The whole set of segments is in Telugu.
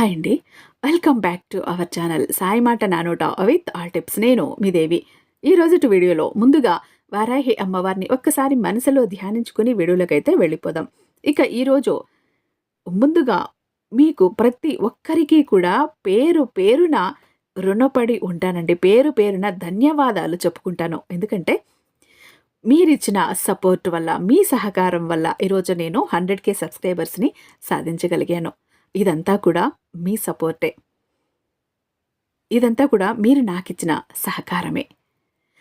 హాయ్ అండి. Welcome back to our channel Sai మాట నానోట విత్ ఆల్ టిప్స్. నేను మీ దేవి. ఈ రోజుటి వీడియోలో ముందుగా వారాహి అమ్మవారిని ఒక్కసారి మనసులో ధ్యానించుకుని వీడియోలకైతే వెళ్ళిపోదాం. ఇక ఈరోజు ముందుగా మీకు ప్రతి ఒక్కరికి కూడా పేరు పేరున రుణపడి ఉంటానండి. పేరు పేరున ధన్యవాదాలు చెప్పుకుంటాను. ఎందుకంటే మీరిచ్చిన సపోర్ట్ వల్ల మీ సహకారం వల్ల ఈరోజు నేను హండ్రెడ్ కే సబ్స్క్రైబర్స్ని సాధించగలిగాను. ఇదంతా కూడా మీ సపోర్టే. ఇదంతా కూడా మీరు నాకిచ్చిన సహకారమే.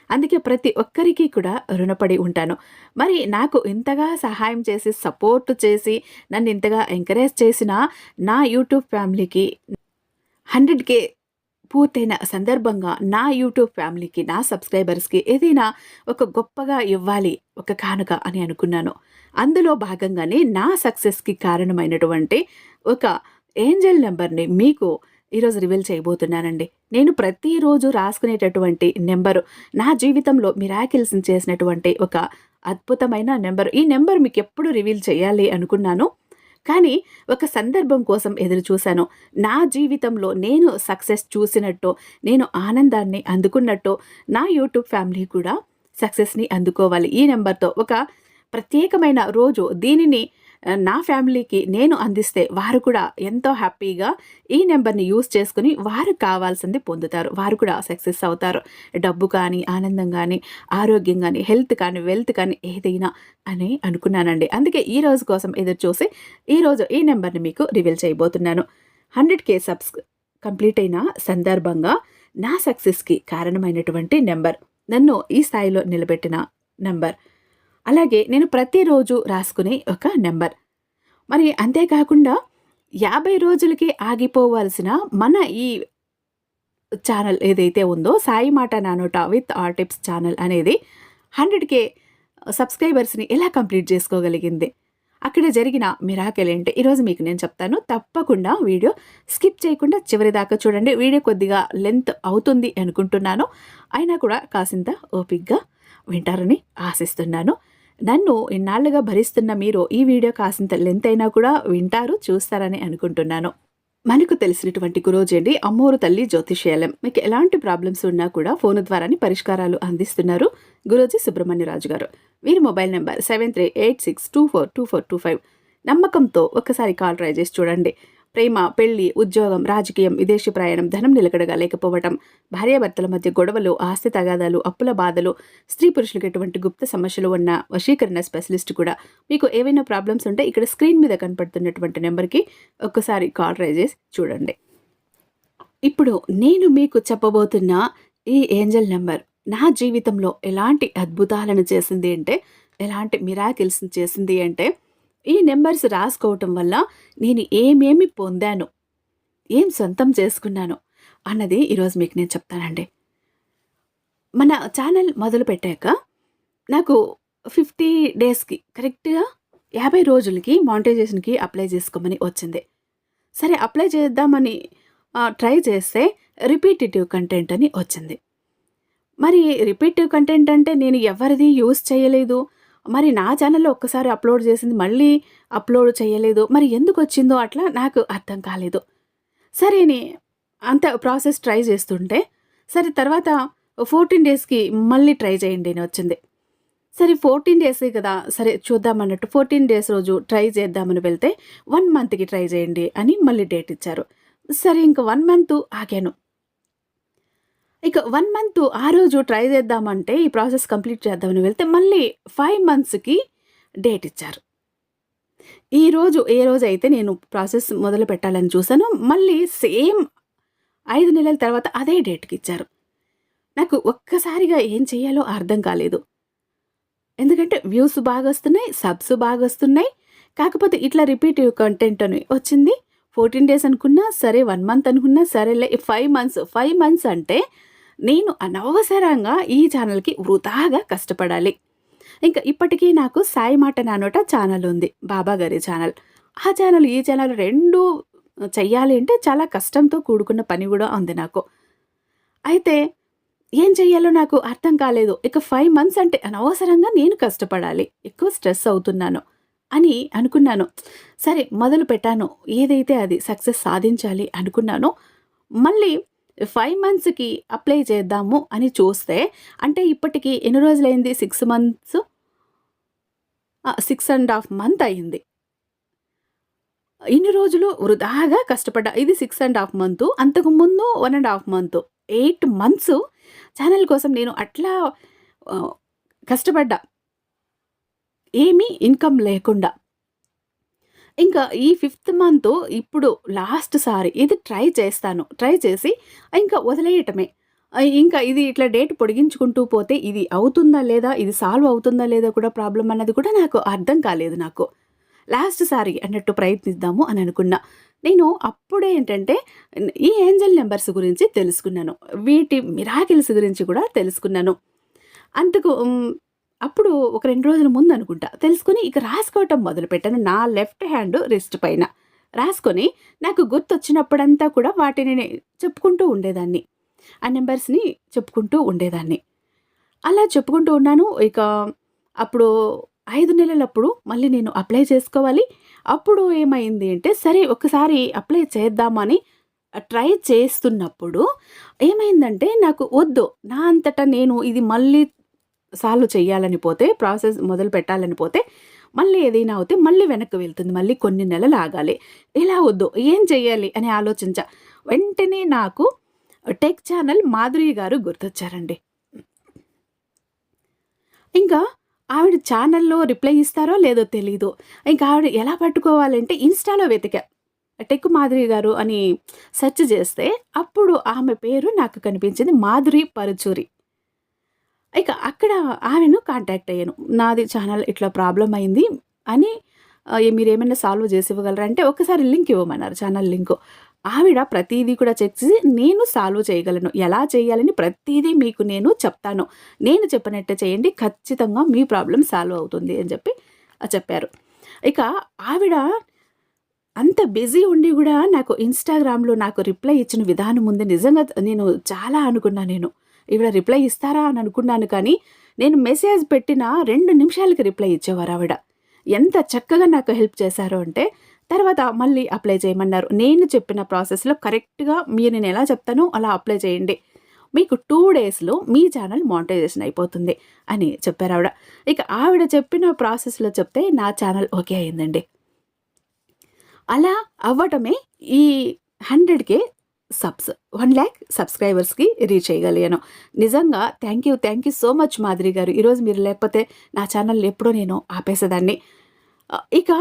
అందుకే ప్రతి ఒక్కరికి కూడా రుణపడి ఉంటాను. మరి నాకు ఇంతగా సహాయం చేసి సపోర్ట్ చేసి నన్ను ఇంతగా ఎంకరేజ్ చేసిన నా యూట్యూబ్ ఫ్యామిలీకి హండ్రెడ్ కే పూర్తయిన సందర్భంగా నా యూట్యూబ్ ఫ్యామిలీకి నా సబ్స్క్రైబర్స్కి ఏదైనా ఒక గొప్పగా ఇవ్వాలి ఒక కానుక అని అనుకున్నాను. అందులో భాగంగానే నా సక్సెస్కి కారణమైనటువంటి ఒక ఏంజల్ నెంబర్ని మీకు ఈరోజు రివీల్ చేయబోతున్నానండి. నేను ప్రతిరోజు రాసుకునేటటువంటి నెంబరు నా జీవితంలో మిరాకిల్స్ని చేసినటువంటి ఒక అద్భుతమైన నెంబర్. ఈ నెంబర్ మీకు ఎప్పుడు రివీల్ చేయాలి అనుకున్నాను. కానీ ఒక సందర్భం కోసం ఎదురు చూశాను. నా జీవితంలో నేను సక్సెస్ చూసినట్టు నేను ఆనందాన్ని అందుకున్నట్టు నా యూట్యూబ్ ఫ్యామిలీ కూడా సక్సెస్ని అందుకోవాలి. ఈ నెంబర్తో ఒక ప్రత్యేకమైన రోజు దీనిని నా ఫ్యామిలీకి నేను అందిస్తే వారు కూడా ఎంతో హ్యాపీగా ఈ నెంబర్ని యూస్ చేసుకుని వారు కావాల్సింది పొందుతారు. వారు కూడా సక్సెస్ అవుతారు. డబ్బు కానీ ఆనందం కానీ ఆరోగ్యం కానీ హెల్త్ కానీ వెల్త్ కానీ ఏదైనా అని అనుకున్నానండి. అందుకే ఈ రోజు కోసం ఎదురు చూసి ఈరోజు ఈ నెంబర్ని మీకు రివీల్ చేయబోతున్నాను. హండ్రెడ్ కే సబ్స్ కంప్లీట్ అయిన సందర్భంగా నా సక్సెస్కి కారణమైనటువంటి నెంబర్. నన్ను ఈ స్థాయిలో నిలబెట్టిన నెంబర్. అలాగే నేను ప్రతిరోజు రాసుకునే ఒక నెంబర్. మరి అంతేకాకుండా యాభై రోజులకి ఆగిపోవాల్సిన మన ఈ ఛానల్ ఏదైతే ఉందో సాయి మాట నానోట విత్ ఆర్ టిప్స్ ఛానల్ అనేది హండ్రెడ్ కే సబ్స్క్రైబర్స్ని ఎలా కంప్లీట్ చేసుకోగలిగింది? అక్కడ జరిగిన మిరాకెల్ ఏంటి? ఈరోజు మీకు నేను చెప్తాను. తప్పకుండా వీడియో స్కిప్ చేయకుండా చివరి దాకా చూడండి. వీడియో కొద్దిగా లెంత్ అవుతుంది అనుకుంటున్నాను. అయినా కూడా కాసింత ఓపిక్గా వింటారని ఆశిస్తున్నాను. నన్ను ఇన్నాళ్ళుగా భరిస్తున్న మీరు ఈ వీడియో కాసింత లెంత్ అయినా కూడా వింటారు చూస్తారని అనుకుంటున్నాను. మనకు తెలిసినటువంటి గురోజు అండి అమ్మోరు తల్లి జ్యోతిష్యాలయం. మీకు ఎలాంటి ప్రాబ్లమ్స్ ఉన్నా కూడా ఫోన్ ద్వారానే పరిష్కారాలు అందిస్తున్నారు గురోజీ సుబ్రహ్మణ్యరాజు గారు. వీరి mobile number seven three eight six two four two four two five. నమ్మకంతో ఒకసారి కాల్ ట్రై చేసి చూడండి. ప్రేమ పెళ్ళి ఉద్యోగం రాజకీయం విదేశీ ప్రయాణం ధనం నిలకడగా లేకపోవటం భార్యాభర్తల మధ్య గొడవలు ఆస్తి తగాదాలు అప్పుల బాధలు స్త్రీ పురుషులకు ఎటువంటి గుప్త సమస్యలు ఉన్న వశీకరణ స్పెషలిస్ట్ కూడా మీకు ఏవైనా ప్రాబ్లమ్స్ ఉంటే ఇక్కడ స్క్రీన్ మీద కనపడుతున్నటువంటి నెంబర్కి ఒక్కసారి కాల్ ట్రై చేసి చూడండి. ఇప్పుడు నేను మీకు చెప్పబోతున్న ఈ ఏంజల్ నెంబర్ నా జీవితంలో ఎలాంటి అద్భుతాలను చేసింది అంటే ఎలాంటి మిరాకిల్స్ చేసింది అంటే ఈ నెంబర్స్ రాసుకోవటం వల్ల నేను ఏమేమి పొందాను? ఏం సొంతం చేసుకున్నాను? అన్నది ఈరోజు మీకు నేను చెప్తానండి. మన ఛానల్ మొదలు పెట్టాక నాకు ఫిఫ్టీ డేస్కి కరెక్ట్గా యాభై రోజులకి మానిటైజేషన్కి అప్లై చేసుకోమని వచ్చింది. సరే అప్లై చేద్దామని ట్రై చేస్తే రిపీటేటివ్ కంటెంట్ అని వచ్చింది. మరి రిపీటివ్ కంటెంట్ అంటే నేను ఎవరిది యూస్ చేయలేదు? మరి నా ఛానల్లో ఒక్కసారి అప్లోడ్ చేసింది మళ్ళీ అప్లోడ్ చేయలేదు. మరి ఎందుకు వచ్చిందో అట్లా నాకు అర్థం కాలేదు. సరే అంత ప్రాసెస్ ట్రై చేస్తుంటే సరే తర్వాత ఫోర్టీన్ డేస్కి మళ్ళీ ట్రై చేయండి అని వచ్చింది. సరే ఫోర్టీన్ డేసే కదా సరే చూద్దామన్నట్టు ఫోర్టీన్ డేస్ రోజు ట్రై చేద్దామని వెళ్తే వన్ మంత్కి ట్రై చేయండి అని మళ్ళీ డేట్ ఇచ్చారు. సరే ఇంకా వన్ మంత్ ఆగాను. ఇక వన్ మంత్ ఆ రోజు ట్రై చేద్దామంటే ఈ ప్రాసెస్ కంప్లీట్ చేద్దామని వెళ్తే మళ్ళీ ఫైవ్ మంత్స్కి డేట్ ఇచ్చారు. ఈరోజు ఏ రోజు అయితే నేను ప్రాసెస్ మొదలు పెట్టాలని చూశాను మళ్ళీ సేమ్ ఐదు నెలల తర్వాత అదే డేట్కి ఇచ్చారు. నాకు ఒక్కసారిగా ఏం చేయాలో అర్థం కాలేదు. ఎందుకంటే వ్యూస్ బాగా వస్తున్నాయి సబ్స్ బాగా వస్తున్నాయి కాకపోతే ఇట్లా రిపీటివ్ కంటెంట్ అని వచ్చింది. ఫోర్టీన్ డేస్ అనుకున్నా సరే వన్ మంత్ అనుకున్నా సరేలే ఫైవ్ మంత్స్ ఫైవ్ మంత్స్ అంటే నేను అనవసరంగా ఈ ఛానల్కి వృధాగా కష్టపడాలి ఇంకా ఇప్పటికీ నాకు సాయి మాట నానోట ఛానల్ ఉంది బాబా గారి ఛానల్ ఆ ఛానల్ ఈ ఛానల్ రెండు చెయ్యాలి అంటే చాలా కష్టంతో కూడుకున్న పని కూడా ఉంది నాకు అయితే ఏం చెయ్యాలో నాకు అర్థం కాలేదు ఇక ఫైవ్ మంత్స్ అంటే అనవసరంగా నేను కష్టపడాలి ఎక్కువ స్ట్రెస్ అవుతున్నాను అని అనుకున్నాను. సరే మొదలు పెట్టాను. ఏదైతే అది సక్సెస్ సాధించాలి అనుకున్నానో, మళ్ళీ ఫైవ్ మంత్స్‌కి అప్లై చేద్దాము అని చూస్తే, అంటే ఇప్పటికి ఎన్ని రోజులైంది? Six months six and half month అయింది. ఇన్ని రోజులు వృధాగా కష్టపడ్డా. ఇది సిక్స్ అండ్ హాఫ్ మంత్ అంతకుముందు one and half month eight months channel కోసం నేను అట్లా కష్టపడ్డా. ఏమీ ఇన్‌కమ్ లేకుండా. ఇంకా ఈ ఫిఫ్త్ మంత్ ఇప్పుడు లాస్ట్ సారి ఇది ట్రై చేస్తాను. ట్రై చేసి ఇంకా వదిలేయటమే. ఇంకా ఇది ఇట్లా డేట్ పొడిగించుకుంటూ పోతే ఇది అవుతుందా లేదా? ఇది సాల్వ్ అవుతుందా లేదా కూడా ప్రాబ్లం అన్నది కూడా నాకు అర్థం కాలేదు నాకు. లాస్ట్ సారి అన్నట్టు ప్రయత్నిద్దాము అని అనుకున్నా. నేను అప్పుడే ఏంటంటే ఈ ఏంజెల్ నెంబర్స్ గురించి తెలుసుకున్నాను. వీటి మిరాకిల్స్ గురించి కూడా తెలుసుకున్నాను. అంతకు అప్పుడు ఒక రెండు రోజుల ముందు అనుకుంటా. తెలుసుకొని ఇక రాసుకోవటం మొదలుపెట్టాను. నా లెఫ్ట్ హ్యాండ్ రిస్ట్ పైన రాసుకొని నాకు గుర్తొచ్చినప్పుడంతా కూడా వాటిని చెప్పుకుంటూ ఉండేదాన్ని. ఆ నెంబర్స్ని చెప్పుకుంటూ ఉండేదాన్ని. అలా చెప్పుకుంటూ ఉన్నాను. ఇక అప్పుడు ఐదు నెలలప్పుడు మళ్ళీ నేను అప్లై చేసుకోవాలి. అప్పుడు ఏమైంది అంటే, సరే ఒకసారి అప్లై చేద్దామని ట్రై చేస్తున్నప్పుడు ఏమైందంటే నాకు వద్దు. నా అంతటా నేను ఇది మళ్ళీ సాల్వ్ చేయాలని పోతే, ప్రాసెస్ మొదలు పెట్టాలని పోతే, మళ్ళీ ఏదైనా అవుతే మళ్ళీ వెనక్కి వెళ్తుంది. మళ్ళీ కొన్ని నెలలు ఆగాలి. ఇలా వద్దు. ఏం చేయాలి అని ఆలోచించ వెంటనే నాకు టెక్ ఛానల్ మాధురి గారు గుర్తొచ్చారండి. ఇంకా ఆవిడ ఛానల్‌లో రిప్లై ఇస్తారో లేదో తెలీదు. ఇంకా ఆవిడ ఎలా పట్టుకోవాలంటే ఇన్‌స్టాలో వెతికా. టెక్ మాధురి గారు అని సెర్చ్ చేస్తే అప్పుడు ఆమె పేరు నాకు కనిపించింది. మాధురి పరుచూరి. ఇక అక్కడ ఆమెను కాంటాక్ట్ అయ్యాను. నాది ఛానల్ ఇట్లా ప్రాబ్లమ్ అయింది అని మీరు ఏమైనా సాల్వ్ చేసి ఇవ్వగలరా? అంటే ఒకసారి లింక్ ఇవ్వమన్నారు. Channel link. ఆవిడ ప్రతీదీ కూడా చెక్ చేసి నేను సాల్వ్ చేయగలను. ఎలా చేయాలని ప్రతీదీ మీకు నేను చెప్తాను. నేను చెప్పినట్టే చేయండి. ఖచ్చితంగా మీ ప్రాబ్లం సాల్వ్ అవుతుంది అని చెప్పి చెప్పారు. ఇక ఆవిడ అంత బిజీ ఉండి కూడా నాకు ఇన్‌స్టాగ్రామ్‌లో నాకు రిప్లై ఇచ్చిన విధానం ఉంది. నిజంగా నేను చాలా అనుకున్నా నేను. ఈవిడ రిప్లై ఇస్తారా అని అనుకున్నాను కానీ, నేను మెసేజ్ పెట్టిన రెండు నిమిషాలకి రిప్లై ఇచ్చేవారు ఆవిడ ఎంత చక్కగా నాకు హెల్ప్ చేశారు అంటే, తర్వాత మళ్ళీ అప్లై చేయమన్నారు. నేను చెప్పిన ప్రాసెస్‌లో కరెక్ట్‌గా మీరు నేను ఎలా చెప్తానో అలా అప్లై చేయండి. మీకు టూ డేస్‌లో మీ ఛానల్ మానిటైజేషన్ అయిపోతుంది అని చెప్పారు ఆవిడ ఇక ఆవిడ చెప్పిన ప్రాసెస్‌లో చెప్తే నా ఛానల్ ఓకే అయిందండి. అలా అవ్వటమే ఈ 100కే సబ్స్ వన్ ల్యాక్ సబ్స్క్రైబర్స్‌కి రీచ్ చేయగలిగాను. నిజంగా thank you, thank you so much Madhuri గారు. ఈరోజు మీరు లేకపోతే నా ఛానల్ ఎప్పుడో నేను ఆపేసేదాన్ని. ఇక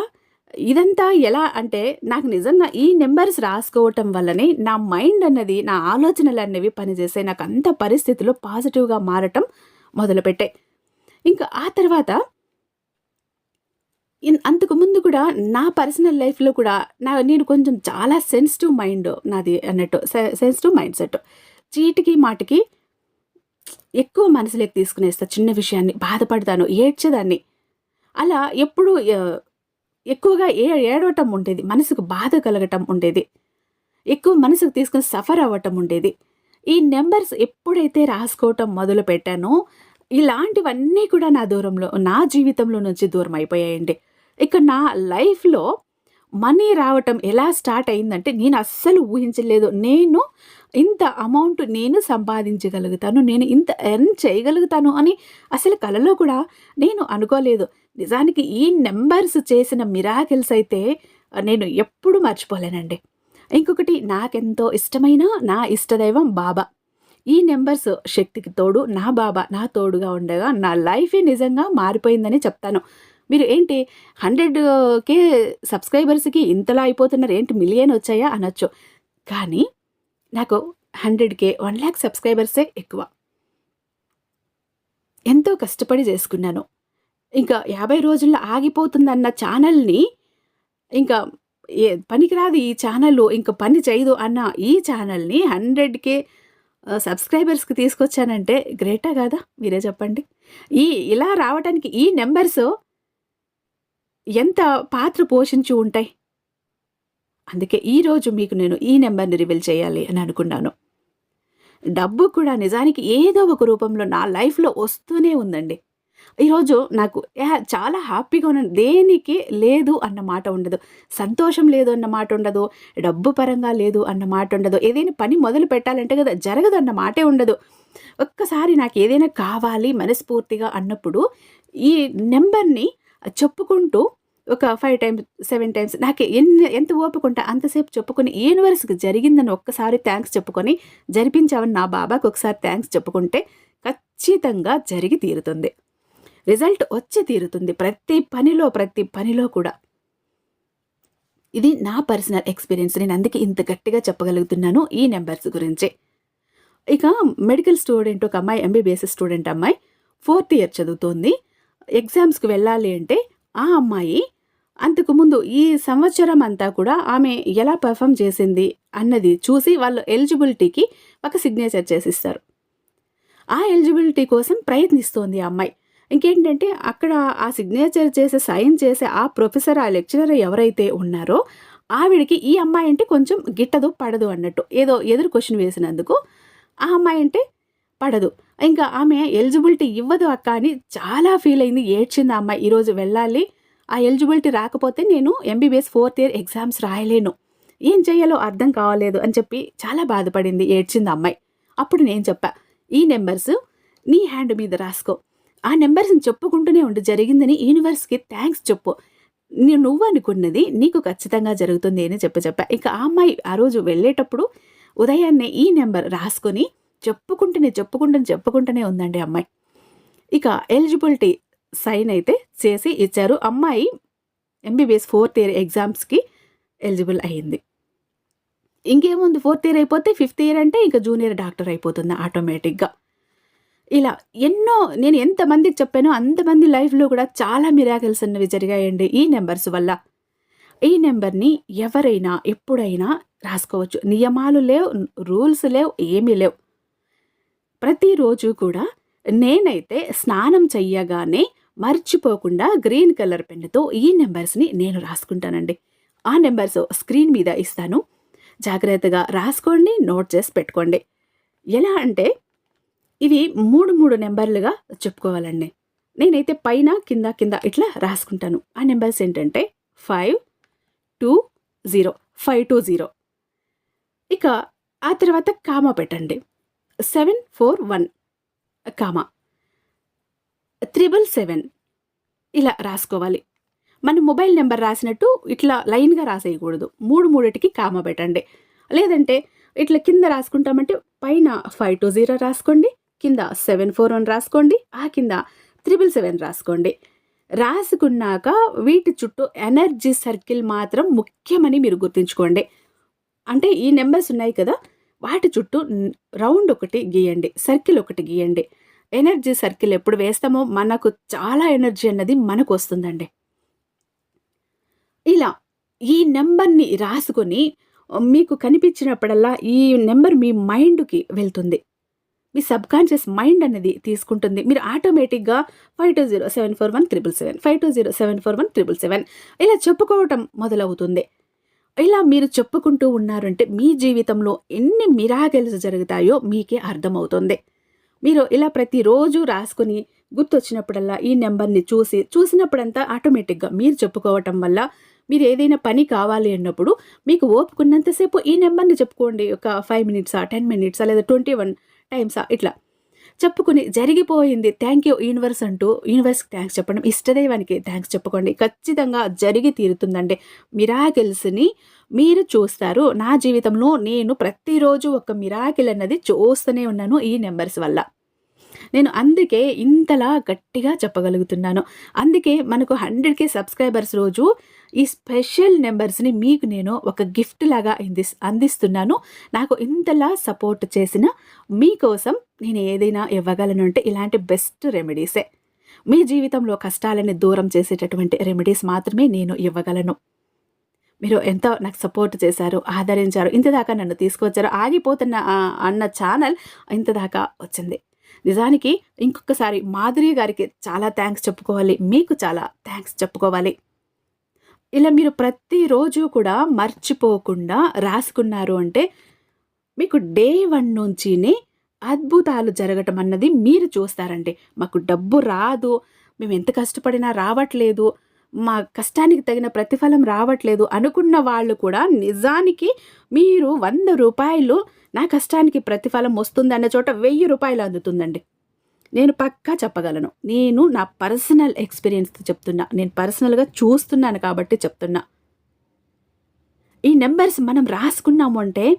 ఇదంతా ఎలా అంటే నాకు నిజంగా ఈ నెంబర్స్ రాసుకోవటం వల్లనే నా మైండ్ అన్నది, నా ఆలోచనలు అనేవి పనిచేసే నాకు అంత పరిస్థితులు పాజిటివ్‌గా మారటం మొదలుపెట్టాయి. ఇంకా ఆ తర్వాత అంతకు ముందు కూడా నా పర్సనల్ లైఫ్‌లో కూడా నా నేను కొంచెం చాలా సెన్సిటివ్ మైండ్ నాది అన్నట్టు. సె సెన్సిటివ్ మైండ్ సెట్. చీటికి మాటికి ఎక్కువ మనసులోకి తీసుకునేస్తా చిన్న విషయాన్ని. బాధపడతాను, ఏడ్చేదాన్ని. అలా ఎప్పుడు ఎక్కువగా ఏ ఏడవటం ఉండేది. మనసుకు బాధ కలగటం ఉండేది. ఎక్కువ మనసుకు తీసుకుని సఫర్ అవ్వటం ఉండేది. ఈ నెంబర్స్ ఎప్పుడైతే రాసుకోవటం మొదలుపెట్టానో, ఇలాంటివన్నీ కూడా నా దూరంలో నా జీవితంలో నుంచి దూరం అయిపోయాయండి. ఇక నా లైఫ్‌లో మనీ రావటం ఎలా స్టార్ట్ అయిందంటే, నేను అస్సలు ఊహించలేదు. నేను ఇంత అమౌంట్ నేను సంపాదించగలుగుతాను. నేను ఇంత ఎర్న్ చేయగలుగుతాను అని అసలు కలలో కూడా నేను అనుకోలేదు. నిజానికి ఈ నెంబర్స్ చేసిన మిరాకిల్స్ అయితే నేను ఎప్పుడు మర్చిపోలేనండి. ఇంకొకటి నాకెంతో ఇష్టమైన నా ఇష్టదైవం బాబా. ఈ నెంబర్స్ శక్తికి తోడు నా బాబా నా తోడుగా ఉండగా నా లైఫే నిజంగా మారిపోయిందని చెప్తాను. మీరు ఏంటి 100కే సబ్స్క్రైబర్స్‌కి ఇంతలా అయిపోతున్నారు ఏంటి మిలియన్ వచ్చాయా అనొచ్చు. కానీ నాకు 100కే 1,00,000 సబ్స్క్రైబర్సే ఎక్కువ. ఎంతో కష్టపడి చేసుకున్నాను. ఇంకా 50 రోజుల్లో ఆగిపోతుందన్న ఛానల్‌ని ఇంకా ఏ పనికిరాదు ఈ ఛానల్ ఇంకా పని చేయదు అన్న ఈ ఛానల్‌ని హండ్రెడ్ కే సబ్స్క్రైబర్స్‌కి తీసుకొచ్చానంటే గ్రేటా కాదా? మీరే చెప్పండి. ఈ ఇలా రావటానికి ఈ నెంబర్స్ ఎంత పాత్ర పోషించి ఉంటాయి? అందుకే ఈరోజు మీకు నేను ఈ నెంబర్ని రివీల్ చేయాలి అని అనుకున్నాను. డబ్బు కూడా నిజానికి ఏదో ఒక రూపంలో నా లైఫ్‌లో వస్తూనే ఉందండి. ఈరోజు నాకు చాలా హ్యాపీగా ఉన్నాను. దేనికి లేదు అన్న మాట ఉండదు. సంతోషం లేదు అన్న మాట ఉండదు. డబ్బు పరంగా లేదు అన్న మాట ఉండదు. ఏదైనా పని మొదలు పెట్టాలంటే కదా జరగదు అన్న మాటే ఉండదు. ఒక్కసారి నాకు ఏదైనా కావాలి మనస్ఫూర్తిగా అన్నప్పుడు ఈ నెంబర్ని చెప్పుకుంటూ ఒక ఫైవ్ టైమ్స్, సెవెన్ టైమ్స్ నాకు ఎన్ని ఎంత ఓపిక అంతసేపు చెప్పుకొని యూనివర్స్‌కి జరిగిందని ఒక్కసారి థ్యాంక్స్ చెప్పుకొని, జరిపించావని నా బాబాకి ఒకసారి థ్యాంక్స్ చెప్పుకుంటే ఖచ్చితంగా జరిగి తీరుతుంది. రిజల్ట్ వచ్చి తీరుతుంది. ప్రతి పనిలో, ప్రతి పనిలో కూడా. ఇది నా పర్సనల్ ఎక్స్‌పీరియన్స్. నేను అందుకే ఇంత గట్టిగా చెప్పగలుగుతున్నాను ఈ నెంబర్స్ గురించి. ఇక మెడికల్ స్టూడెంట్ ఒక అమ్మాయి ఎంబీబీఎస్ స్టూడెంట్ అమ్మాయి ఫోర్త్ ఇయర్ చదువుతోంది. ఎగ్జామ్స్‌కి వెళ్ళాలి అంటే ఆ అమ్మాయి అంతకుముందు ఈ సంవత్సరం అంతా కూడా ఆమె ఎలా పెర్ఫార్మ్ చేసింది అన్నది చూసి వాళ్ళు ఎలిజిబిలిటీకి ఒక సిగ్నేచర్ చేసిస్తారు. ఆ ఎలిజిబిలిటీ కోసం ప్రయత్నిస్తోంది ఆ అమ్మాయి. ఇంకేంటంటే అక్కడ ఆ సిగ్నేచర్ చేసి సైన్ చేసే ఆ ప్రొఫెసర్, ఆ లెక్చరర్ ఎవరైతే ఉన్నారో ఆవిడకి ఈ అమ్మాయి అంటే కొంచెం గిట్టదు, పడదు అన్నట్టు. ఏదో ఎదురు క్వశ్చన్ వేసినందుకు ఆ అమ్మాయి అంటే పడదు. ఇంకా ఆమె ఎలిజిబిలిటీ ఇవ్వదు అక్క అని చాలా ఫీల్ అయింది. ఏడ్చింది ఆ అమ్మాయి. ఈరోజు వెళ్ళాలి. ఆ ఎలిజిబిలిటీ రాకపోతే నేను ఎంబీబీఎస్ ఫోర్త్ ఇయర్ ఎగ్జామ్స్ రాయలేను. ఏం చేయాలో అర్థం కావలేదు అని చెప్పి చాలా బాధపడింది. ఏడ్చింది ఆ అమ్మాయి. అప్పుడు నేను చెప్పా. ఈ నెంబర్స్ నీ హ్యాండ్ మీద రాసుకో. ఆ నెంబర్స్ని చెప్పుకుంటూనే ఉండి జరిగిందని యూనివర్స్‌కి థ్యాంక్స్ చెప్పు. నేను నువ్వు అనుకున్నది నీకు ఖచ్చితంగా జరుగుతుంది అని చెప్పి చెప్పా. ఇక ఆ అమ్మాయి ఆ రోజు వెళ్ళేటప్పుడు ఉదయాన్నే ఈ నెంబర్ రాసుకొని చెప్పుకుంటూనే, చెప్పుకుంటూనే, చెప్పుకుంటూనే ఉందండి అమ్మాయి. ఇక ఎలిజిబిలిటీ సైన్ అయితే చేసి ఇచ్చారు. అమ్మాయి ఎంబీబీఎస్ ఫోర్త్ ఇయర్ ఎగ్జామ్స్‌కి ఎలిజిబుల్ అయింది. ఇంకేముంది ఫోర్త్ ఇయర్ అయిపోతే ఫిఫ్త్ ఇయర్ అంటే ఇంక జూనియర్ డాక్టర్ అయిపోతుంది ఆటోమేటిక్‌గా. ఇలా ఎన్నో నేను ఎంతమందికి చెప్పానో అంతమంది లైఫ్‌లో కూడా చాలా మిరాకిల్స్ అన్నవి జరిగాయండి ఈ నెంబర్స్ వల్ల. ఈ నెంబర్ని ఎవరైనా ఎప్పుడైనా రాసుకోవచ్చు. నియమాలు లేవు, రూల్స్ లేవు, ఏమీ లేవు. ప్రతిరోజు కూడా నేనైతే స్నానం చెయ్యగానే మర్చిపోకుండా గ్రీన్ కలర్ పెన్నుతో ఈ నెంబర్స్ని నేను రాసుకుంటానండి. ఆ నెంబర్స్ స్క్రీన్ మీద ఇస్తాను. జాగ్రత్తగా రాసుకోండి. నోట్ చేసి పెట్టుకోండి. ఎలా అంటే ఇవి మూడు మూడు నెంబర్లుగా చెప్పుకోవాలండి. నేనైతే పైన, కింద, కింద ఇట్లా రాసుకుంటాను. ఆ నెంబర్స్ ఏంటంటే 5, 2, 0 520 ఇక ఆ తర్వాత కామా పెట్టండి. 7, 4, 1 కామా. 777 ఇలా రాసుకోవాలి. మన మొబైల్ నెంబర్ రాసినట్టు ఇట్లా లైన్‌గా రాసేయకూడదు. మూడు మూడిటికి కామ పెట్టండి. లేదంటే ఇట్లా కింద రాసుకుంటామంటే పైన 520 రాసుకోండి. కింద 741 రాసుకోండి. ఆ కింద 777 రాసుకోండి. రాసుకున్నాక వీటి చుట్టూ ఎనర్జీ సర్కిల్ మాత్రం ముఖ్యమని మీరు గుర్తుంచుకోండి. అంటే ఈ నెంబర్స్ ఉన్నాయి కదా! వాటి చుట్టూ రౌండ్ ఒకటి గీయండి. సర్కిల్ ఒకటి గీయండి. ఎనర్జీ సర్కిల్ ఎప్పుడు వేస్తామో మనకు చాలా ఎనర్జీ అన్నది మనకు వస్తుందండి ఇలా ఈ నెంబర్ని రాసుకొని మీకు కనిపించినప్పుడల్లా ఈ నెంబర్ మీ మైండ్‌కి వెళ్తుంది. మీ సబ్‌కాన్షియస్ మైండ్ అనేది తీసుకుంటుంది. మీరు ఆటోమేటిక్‌గా five two zero seven four one triple seven five two zero seven four one triple seven ఇలా చెప్పుకోవటం మొదలవుతుంది. ఇలా మీరు చెప్పుకుంటూ ఉన్నారంటే మీ జీవితంలో ఎన్ని మిరాకిల్స్ జరుగుతాయో మీకే అర్థమవుతుంది. మీరు ఇలా ప్రతిరోజు రాసుకుని గుర్తొచ్చినప్పుడల్లా ఈ నెంబర్ని చూసి చూసినప్పుడంతా ఆటోమేటిక్‌గా మీరు చెప్పుకోవటం వల్ల మీరు ఏదైనా పని కావాలి అన్నప్పుడు మీకు ఓపుకున్నంతసేపు ఈ నెంబర్ని చెప్పుకోండి. ఒక ఫైవ్ మినిట్సా, 10 మినిట్సా లేదా 21 టైమ్సా ఇట్లా చెప్పుకొని జరిగిపోయింది. థ్యాంక్ యూ యూనివర్స్ అంటూ యూనివర్స్‌కి థ్యాంక్స్ చెప్పడం, ఇష్టదైవానికి థ్యాంక్స్ చెప్పుకోండి. ఖచ్చితంగా జరిగి తీరుతుందండి. మిరాకిల్స్‌ని మీరు చూస్తారు. నా జీవితంలో నేను ప్రతిరోజు ఒక మిరాకిల్ అన్నది చూస్తూనే ఉన్నాను ఈ నెంబర్స్ వల్ల. నేను అందుకే ఇంతలా గట్టిగా చెప్పగలుగుతున్నాను. అందుకే మనకు 100,000 సబ్‌స్క్రైబర్స్ రోజు ఈ స్పెషల్ నెంబర్స్ని మీకు నేను ఒక గిఫ్ట్ లాగా అందిస్ అందిస్తున్నాను. నాకు ఇంతలా సపోర్ట్ చేసిన మీకోసం నేను ఏదైనా ఇవ్వగలను అంటే ఇలాంటి బెస్ట్ రెమెడీసే. మీ జీవితంలో కష్టాలని దూరం చేసేటటువంటి రెమెడీస్ మాత్రమే నేను ఇవ్వగలను. మీరు ఎంతో నాకు సపోర్ట్ చేశారు, ఆదరించారు. ఇంతదాకా నన్ను తీసుకొచ్చారు. ఆగిపోతున్న అన్న ఛానల్ ఇంతదాకా వచ్చింది. నిజానికి ఇంకొకసారి మాధురి గారికి చాలా థ్యాంక్స్ చెప్పుకోవాలి. మీకు చాలా థ్యాంక్స్ చెప్పుకోవాలి. ఇలా మీరు ప్రతిరోజు కూడా మర్చిపోకుండా రాసుకున్నారు అంటే మీకు డే వన్ నుంచినే అద్భుతాలు జరగటం అన్నది మీరు చూస్తారండి మాకు డబ్బు రాదు మేము ఎంత కష్టపడినా రావట్లేదు మా కష్టానికి తగిన ప్రతిఫలం రావట్లేదు అనుకున్న వాళ్ళు కూడా నిజానికి మీరు వంద రూపాయలు నా కష్టానికి ప్రతిఫలం వస్తుంది అన్న చోట వెయ్యి రూపాయలు అందుతుందండి. నేను పక్కా చెప్పగలను. నేను నా పర్సనల్ ఎక్స్పీరియన్స్తో చెప్తున్నా. నేను పర్సనల్గా చూస్తున్నాను కాబట్టి చెప్తున్నా. ఈ నెంబర్స్ మనం రాసుకున్నాము అంటే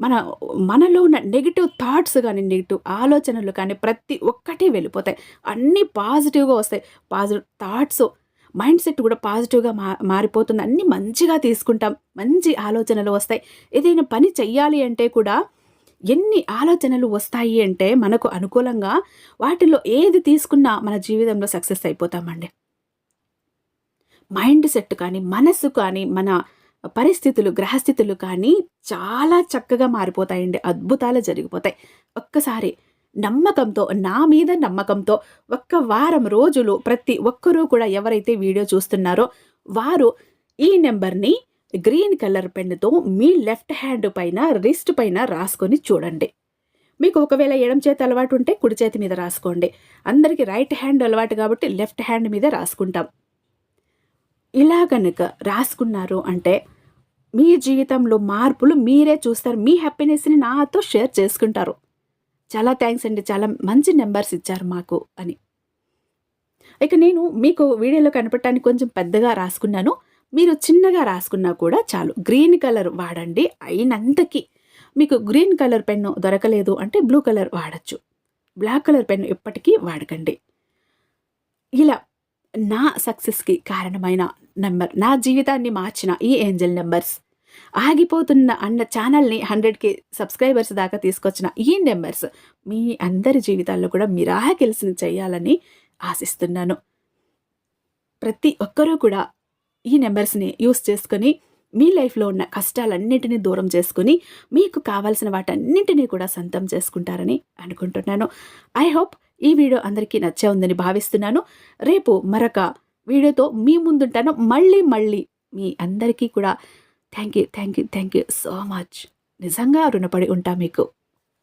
మన మనలో ఉన్న నెగిటివ్ థాట్స్ కానీ నెగిటివ్ ఆలోచనలు కానీ ప్రతి ఒక్కటి వెళ్ళిపోతాయి. అన్నీ పాజిటివ్గా వస్తాయి. పాజిటివ్ థాట్స్ మైండ్ సెట్ కూడా పాజిటివ్గా మా మారిపోతుంది. అన్నీ మంచిగా తీసుకుంటాం. మంచి ఆలోచనలు వస్తాయి. ఏదైనా పని చెయ్యాలి అంటే కూడా ఎన్ని ఆలోచనలు వస్తాయి అంటే మనకు అనుకూలంగా వాటిలో ఏది తీసుకున్నా మన జీవితంలో సక్సెస్ అయిపోతామండి. మైండ్ సెట్ కానీ మనస్సు కానీ మన పరిస్థితులు గ్రహస్థితులు కానీ చాలా చక్కగా మారిపోతాయండి. అద్భుతాలు జరిగిపోతాయి. ఒక్కసారి నమ్మకంతో నా మీద నమ్మకంతో ఒక్క వారం రోజులు ప్రతి ఒక్కరూ కూడా ఎవరైతే వీడియో చూస్తున్నారో వారు ఈ నెంబర్ని గ్రీన్ కలర్ పెన్నుతో మీ లెఫ్ట్ హ్యాండ్ పైన రిస్ట్ పైన రాసుకొని చూడండి. మీకు ఒకవేళ ఎడం చేతి అలవాటు ఉంటే కుడి చేతి మీద రాసుకోండి. అందరికీ రైట్ హ్యాండ్ అలవాటు కాబట్టి లెఫ్ట్ హ్యాండ్ మీద రాసుకుంటాం. ఇలా కనుక రాసుకున్నారు అంటే మీ జీవితంలో మార్పులు మీరే చూస్తారు. మీ హ్యాపీనెస్ని నాతో షేర్ చేసుకుంటారు. చాలా థ్యాంక్స్ అండి. చాలా మంచి నెంబర్స్ ఇచ్చారు మాకు అని. ఇక నేను మీకు వీడియోలో కనపడటానికి కొంచెం పెద్దగా రాసుకున్నాను. మీరు చిన్నగా రాసుకున్నా కూడా చాలు. గ్రీన్ కలర్ వాడండి. అయినంతకీ మీకు గ్రీన్ కలర్ పెన్ను దొరకలేదు అంటే బ్లూ కలర్ వాడచ్చు. బ్లాక్ కలర్ పెన్ను ఎప్పటికీ వాడకండి. ఇలా నా సక్సెస్కి కారణమైన నెంబర్ నా జీవితాన్ని మార్చిన ఈ ఏంజల్ నెంబర్స్ ఆగిపోతున్న అన్న ఛానల్ని హండ్రెడ్కి సబ్స్క్రైబర్స్ దాకా తీసుకొచ్చిన ఈ నెంబర్స్ మీ అందరి జీవితాల్లో కూడా మిరాకిల్స్ని చేయాలని ఆశిస్తున్నాను. ప్రతి ఒక్కరూ కూడా ఈ నెంబర్స్ని యూస్ చేసుకొని మీ లైఫ్లో ఉన్న కష్టాలన్నింటినీ దూరం చేసుకుని మీకు కావాల్సిన వాటన్నింటినీ కూడా సొంతం చేసుకుంటారని అనుకుంటున్నాను. ఐ హోప్ ఈ వీడియో అందరికీ నచ్చే ఉందని భావిస్తున్నాను. రేపు మరొక వీడియోతో మీ ముందుంటాను. మళ్ళీ మళ్ళీ మీ అందరికీ కూడా thank you thank you thank you so much. నిజంగా రుణపడి ఉంటా మీకు.